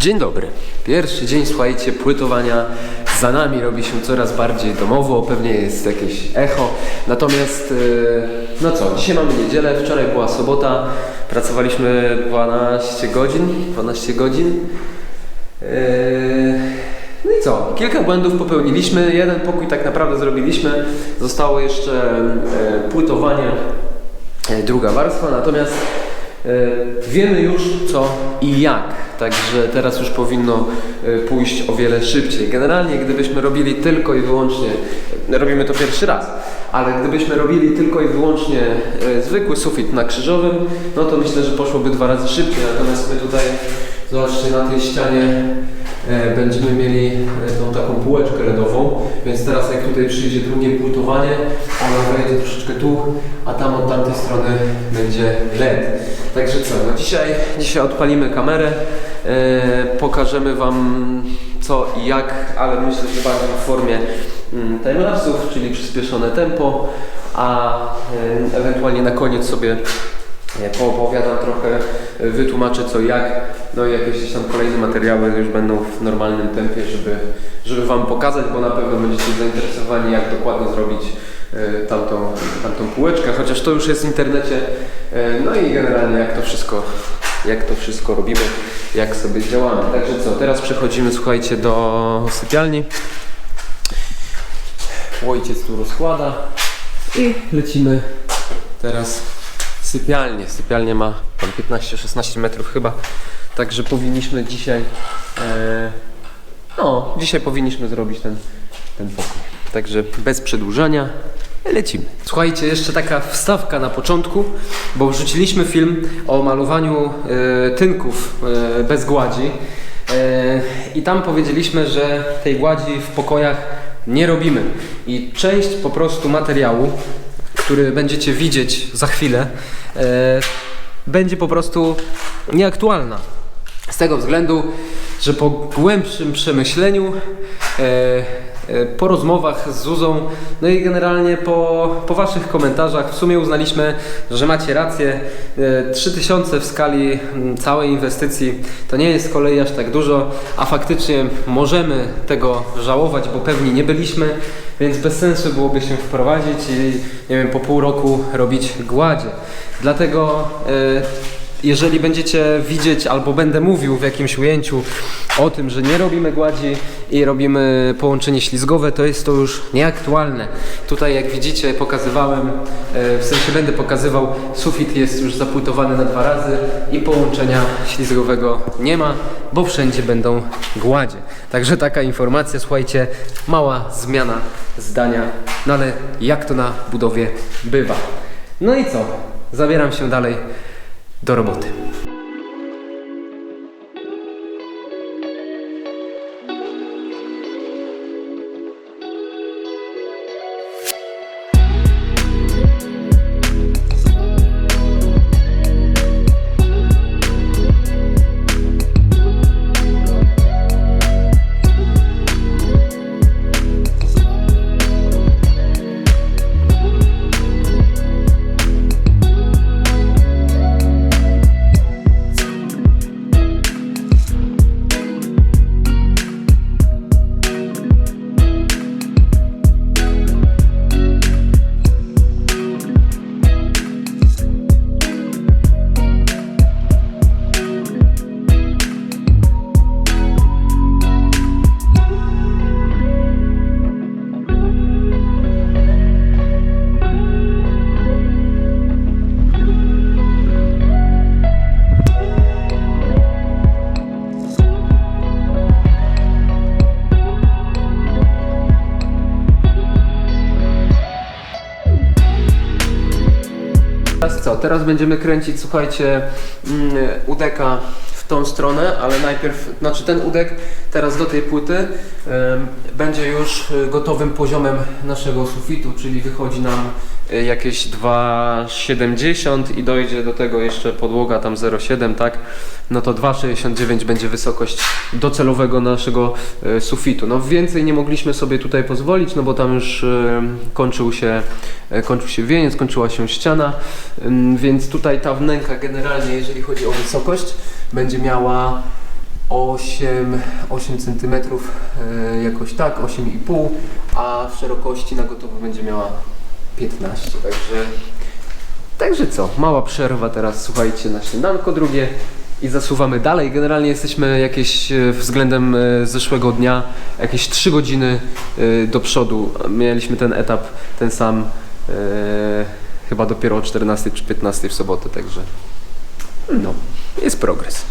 Dzień dobry. Pierwszy dzień, słuchajcie, płytowania za nami robi się coraz bardziej domowo, pewnie jest jakieś echo. Natomiast, e, no co, dzisiaj mamy niedzielę, wczoraj była sobota, pracowaliśmy 12 godzin, 12 godzin. E, No i co? Kilka błędów popełniliśmy, jeden pokój tak naprawdę zrobiliśmy. Zostało jeszcze e, płytowanie, druga warstwa, natomiast wiemy już co i jak. Także teraz już powinno e, pójść o wiele szybciej. Generalnie, gdybyśmy robili tylko i wyłącznie, robimy to pierwszy raz, ale gdybyśmy robili tylko i wyłącznie e, zwykły sufit na krzyżowym, no to myślę, że poszłoby dwa razy szybciej. Natomiast my tutaj, zobaczcie, na tej ścianie e, będziemy mieli e, tą taką półeczkę LEDową, więc teraz jak tutaj przyjdzie drugie płytowanie, ona wejdzie troszeczkę tu, a tam od tamtej strony będzie LED. Także co, no dzisiaj, dzisiaj odpalimy kamerę, e, pokażemy Wam co i jak, ale myślę, że bardziej w formie mm, timelapsów, czyli przyspieszone tempo, a e, ewentualnie na koniec sobie e, poopowiadam trochę, wytłumaczę co i jak, no i jakieś tam kolejne materiały już będą w normalnym tempie, żeby, żeby Wam pokazać, bo na pewno będziecie zainteresowani jak dokładnie zrobić e, tamtą, tamtą półeczkę, chociaż to już jest w internecie, e, no i generalnie jak to wszystko, jak to wszystko robimy, jak sobie działamy. Także co, teraz przechodzimy, słuchajcie, do sypialni. Ojciec tu rozkłada i lecimy teraz w sypialnię. Sypialnia ma tam 15-16 metrów chyba, także powinniśmy dzisiaj, e, no, dzisiaj powinniśmy zrobić ten, ten pokój. Także bez przedłużania lecimy. Słuchajcie, jeszcze taka wstawka na początku, bo wrzuciliśmy film o malowaniu e, tynków e, bez gładzi. E, I tam powiedzieliśmy, że tej gładzi w pokojach nie robimy. I część po prostu materiału, który będziecie widzieć za chwilę, e, będzie po prostu nieaktualna. Z tego względu, że po głębszym przemyśleniu, e, e, po rozmowach z Zuzą, no i generalnie po, po Waszych komentarzach, w sumie uznaliśmy, że macie rację. E, 3000 w skali całej inwestycji to nie jest z kolei aż tak dużo, a faktycznie możemy tego żałować, bo pewni nie byliśmy, więc bez sensu byłoby się wprowadzić i nie wiem, po pół roku robić gładzie. Dlatego e, jeżeli będziecie widzieć albo będę mówił w jakimś ujęciu o tym, że nie robimy gładzi i robimy połączenie ślizgowe, to jest to już nieaktualne. Tutaj jak widzicie pokazywałem, e, w sensie będę pokazywał, sufit jest już zapłytowany na dwa razy i połączenia ślizgowego nie ma, bo wszędzie będą gładzie. Także taka informacja, słuchajcie, mała zmiana zdania, no ale jak to na budowie bywa. No i co? Zabieram się dalej do roboty. Teraz będziemy kręcić, słuchajcie, mm, udeka w tą stronę, ale najpierw, znaczy ten udek teraz do tej płyty będzie już y, gotowym poziomem naszego sufitu, czyli wychodzi nam jakieś 2,70 i dojdzie do tego jeszcze podłoga tam 0,7, tak? No to 2,69 będzie wysokość docelowego naszego y, sufitu. No więcej nie mogliśmy sobie tutaj pozwolić, no bo tam już y, kończył się, y, kończył się wieniec, kończyła się ściana, więc tutaj ta wnęka generalnie, jeżeli chodzi o wysokość, będzie miała 8, 8 cm jakoś tak, 8,5 a w szerokości na gotowo będzie miała 15, także Także co, mała przerwa teraz, słuchajcie, na śniadanko drugie i zasuwamy dalej. Generalnie jesteśmy jakieś e, względem e, zeszłego dnia, jakieś 3 godziny e, do przodu. Mieliśmy ten etap, ten sam, e, chyba dopiero o 14 czy 15 w sobotę, także no, jest progres.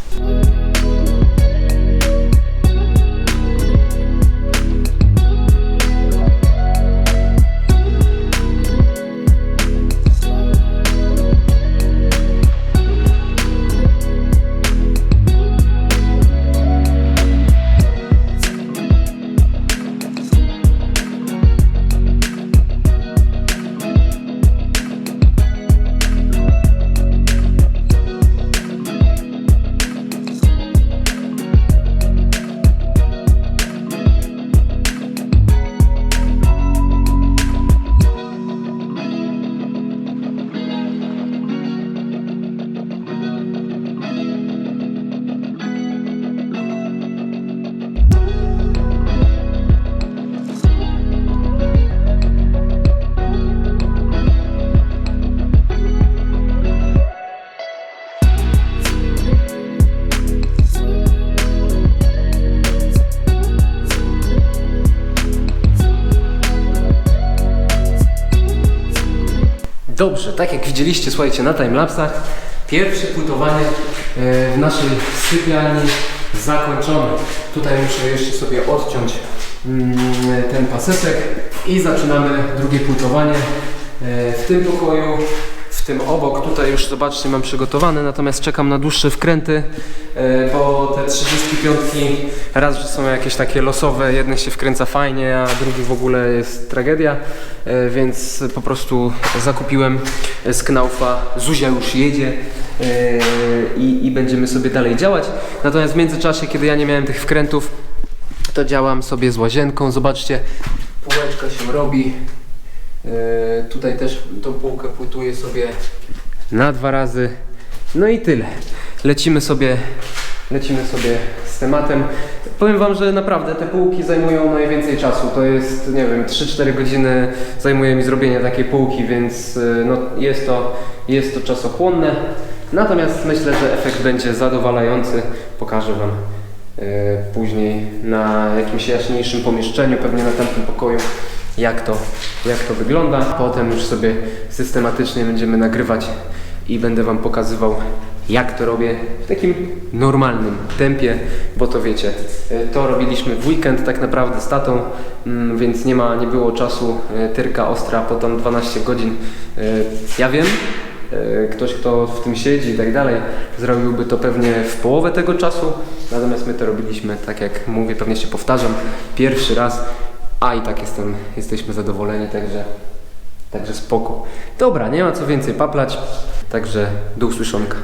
Dobrze, tak jak widzieliście, słuchajcie, na timelapsach, pierwsze płytowanie e, w naszej sypialni zakończone. Tutaj muszę jeszcze sobie odciąć mm, ten paseczek i zaczynamy drugie płytowanie e, w tym pokoju. W tym obok, tutaj już zobaczcie, mam przygotowane, natomiast czekam na dłuższe wkręty, e, bo te 35 raz, że są jakieś takie losowe, jeden się wkręca fajnie, a drugi w ogóle jest tragedia, e, więc po prostu zakupiłem z Knaufa, Zuzia już jedzie e, i, i będziemy sobie dalej działać. Natomiast w międzyczasie, kiedy ja nie miałem tych wkrętów, to działam sobie z łazienką, zobaczcie, półeczka się robi, tutaj też tą półkę płytuję sobie na dwa razy. No i tyle. Lecimy sobie, lecimy sobie z tematem. Powiem Wam, że naprawdę te półki zajmują najwięcej czasu. To jest, nie wiem, 3-4 godziny zajmuje mi zrobienie takiej półki, więc e, no, jest, to, jest to czasochłonne. Natomiast myślę, że efekt będzie zadowalający. Pokażę Wam e, później na jakimś jaśniejszym pomieszczeniu, pewnie na tamtym pokoju jak to, jak to wygląda. Potem już sobie systematycznie będziemy nagrywać i będę Wam pokazywał, jak to robię w takim normalnym tempie, bo to wiecie, e, to robiliśmy w weekend tak naprawdę z tatą, mm, więc nie ma, nie było czasu e, tyrka ostra po tam 12 godzin. E, Ja wiem, ktoś kto w tym siedzi i tak dalej, zrobiłby to pewnie w połowę tego czasu, natomiast my to robiliśmy, tak jak mówię, pewnie się powtarzam, pierwszy raz, a i tak jestem, jesteśmy zadowoleni, także, także spoko. Dobra, nie ma co więcej paplać, także do usłyszonka.